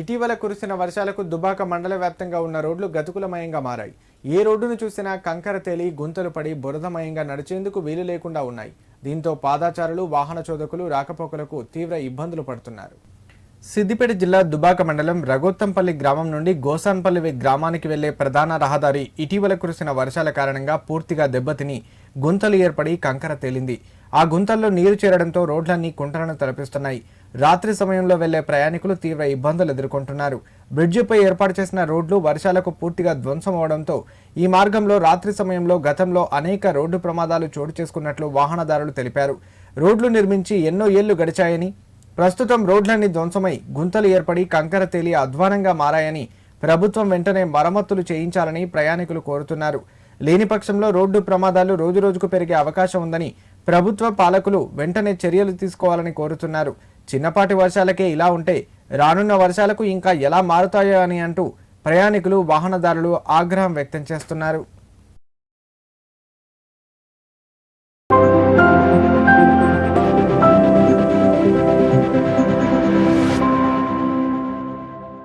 ఇటీవల కురిసిన వర్షాలకు దుబాక మండల వ్యాప్తంగా ఉన్న రోడ్లు గతుకులమయంగా మారాయి. ఏ రోడ్డును చూసినా కంకర తేలి గుంతలు పడి బురదమయంగా నడిచేందుకు వీలు లేకుండా ఉన్నాయి. దీంతో పాదాచారులు వాహన చోదకులు రాకపోకలకు తీవ్ర ఇబ్బందులు పడుతున్నారు. సిద్దిపేట జిల్లా దుబాక మండలం రఘోత్తంపల్లి గ్రామం నుండి గోసాన్పల్లి గ్రామానికి వెళ్ళే ప్రధాన రహదారి ఇటీవల కురిసిన వర్షాల కారణంగా పూర్తిగా దెబ్బతిని గుంతలు ఏర్పడి కంకర తేలింది. ఆ గుంతల్లో నీరు చేరడంతో రోడ్లన్నీ కుంటలను తలపిస్తున్నాయి. రాత్రి సమయంలో వెళ్ళే ప్రయాణికులు తీవ్ర ఇబ్బందులు ఎదుర్కొంటున్నారు. బ్రిడ్జిపై ఏర్పాటు చేసిన రోడ్లు వర్షాలకు పూర్తిగా ధ్వంసం అవడంతో ఈ మార్గంలో రాత్రి సమయంలో గతంలో అనేక రోడ్డు ప్రమాదాలు చోటు చేసుకున్నట్లు వాహనదారులు తెలిపారు. రోడ్లు నిర్మించి ఎన్నో ఏళ్ళు గడిచాయని ప్రస్తుతం రోడ్లన్నీ ధ్వంసమై గుంతలు ఏర్పడి కంకర తేలి అధ్వానంగా మారాయని ప్రభుత్వం వెంటనే మరమ్మతులు చేయించాలని ప్రయాణికులు కోరుతున్నారు. లేని పక్షంలో రోడ్డు ప్రమాదాలు రోజురోజుకు పెరిగే అవకాశం ఉందని ప్రభుత్వ పాలకులు వెంటనే చర్యలు తీసుకోవాలని కోరుతున్నారు. చిన్నపాటి వర్షాలకే ఇలా ఉంటే రానున్న వర్షాలకు ఇంకా ఎలా మారుతాయో అని అంటూ ప్రయాణికులు వాహనదారులు ఆగ్రహం వ్యక్తం చేస్తున్నారు.